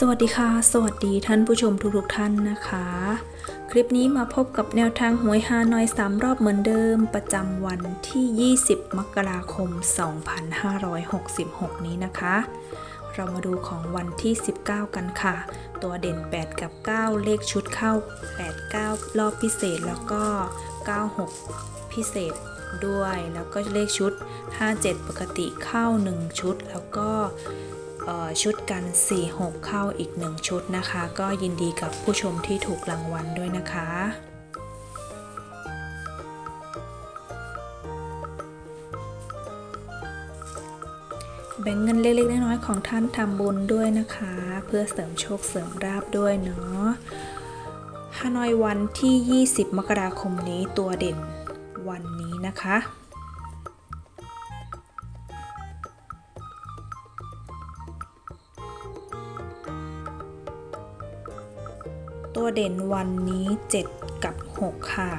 สวัสดีค่ะ สวัสดีท่านผู้ชมทุกๆท่านนะคะ คลิปนี้มาพบกับแนวทางหวยฮานอย 3 รอบเหมือนเดิม ประจำวันที่ 20 มกราคม 2566 นี้นะคะ เรามาดูของวันที่ 19 กันค่ะ ตัวเด่น 8 กับ 9 เลขชุดเข้า 8 9 รอบพิเศษแล้วก็ 96 พิเศษด้วย แล้วก็เลขชุด 57 ปกติเข้า 1 ชุดแล้วก็ ชุดกัน 4-6 เข้าอีก 1 ชุดนะคะ ก็ยินดีกับผู้ชมที่ถูกรางวัลด้วยนะคะแบ่งเงินเล็กๆน้อยๆของท่านทำบุญด้วยนะคะ เพื่อเสริมโชคเสริมราบด้วยเนาะฮานอยวันที่ 20 มกราคมนี้ตัวเด่นวันนี้นะคะ ตัวเด่นวันนี้ 7 กับ 6 ค่ะ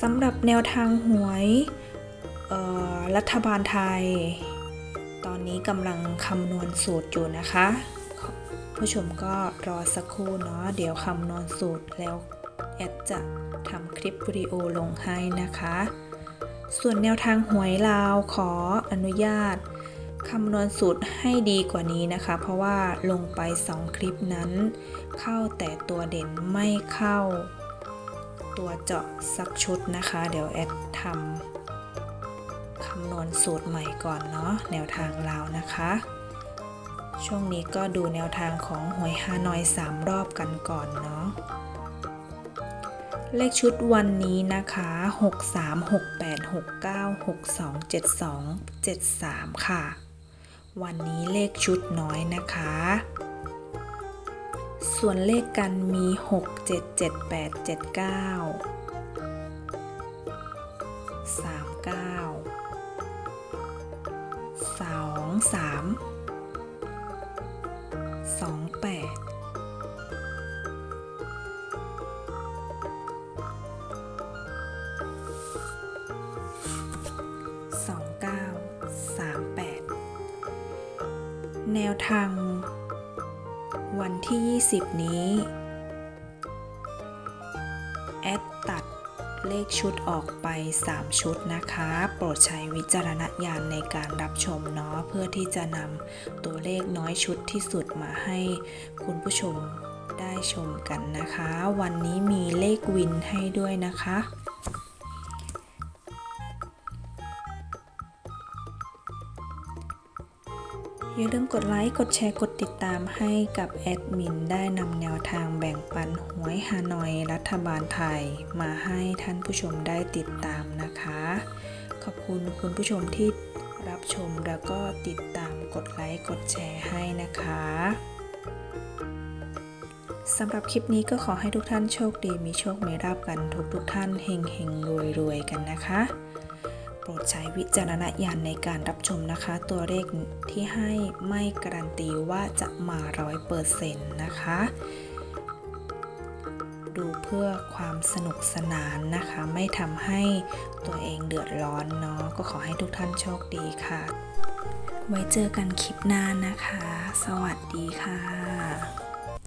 สำหรับแนวทางหวยรัฐบาลไทย ตอนนี้กำลังคำนวณสูตรอยู่นะคะ ผู้ชมก็รอสักครู่เนาะเดี๋ยวคำนวณสูตรแล้วแอดจะทำคลิปวิดีโอลงให้นะคะ ส่วนแนวทางหวยลาวขออนุญาต คำนวณสูตรให้ดีกว่านี้นะคะ เพราะว่าลงไป 2 คลิปนั้น เข้าแต่ตัวเด่นไม่เข้า ตัวเจาะสักชุดนะคะ เดี๋ยวแอดทำคำนวณสูตรใหม่ก่อนเนาะแนวทางลาวนะคะ ช่วงนี้ก็ดูแนวทางของหวยฮานอย 3 รอบกันก่อนเนาะเลขชุดวันนี้นะคะ 6 3 6 8 6 9 6 2 7 2 7 3 ค่ะ วันนี้เลขชุดน้อยนะคะ ส่วนเลขกันมี 6 7 7 8 7 9 3 9 2 3 2 8 แนวทาง วันที่ 20 นี้ แอดตัดเลขชุดออกไป 3 ชุดนะคะ โปรดใช้วิจารณญาณในการรับชมเนาะเพื่อที่จะนำตัวเลขน้อยชุดที่สุดมาให้คุณผู้ชมได้ชมกันนะคะ วันนี้มีเลขวินให้ด้วยนะคะ อย่าลืมกดไลค์ กดแชร์ กดติดตามให้กับแอดมินได้นำแนวทางแบ่งปันหวยฮานอยรัฐบาลไทย มาให้ท่านผู้ชมได้ติดตามนะคะ ขอบคุณคุณผู้ชมที่รับชมแล้วก็ติดตามกดไลค์ กดแชร์ให้นะคะสำหรับคลิปนี้ก็ขอให้ทุกท่านโชคดีมีโชคมีราบกันทุกทุกท่านเฮงเฮงรวยรวยกันนะคะ โปรดใช้วิจารณญาณในการรับชมนะคะ ตัวเลขที่ให้ไม่การันตีว่าจะมาร้อยเปอร์เซ็นต์นะคะ ดูเพื่อความสนุกสนานนะคะ ไม่ทำให้ตัวเองเดือดร้อนเนาะก็ขอให้ทุกท่านโชคดีค่ะ ไว้เจอกันคลิปหน้านะคะ สวัสดีค่ะ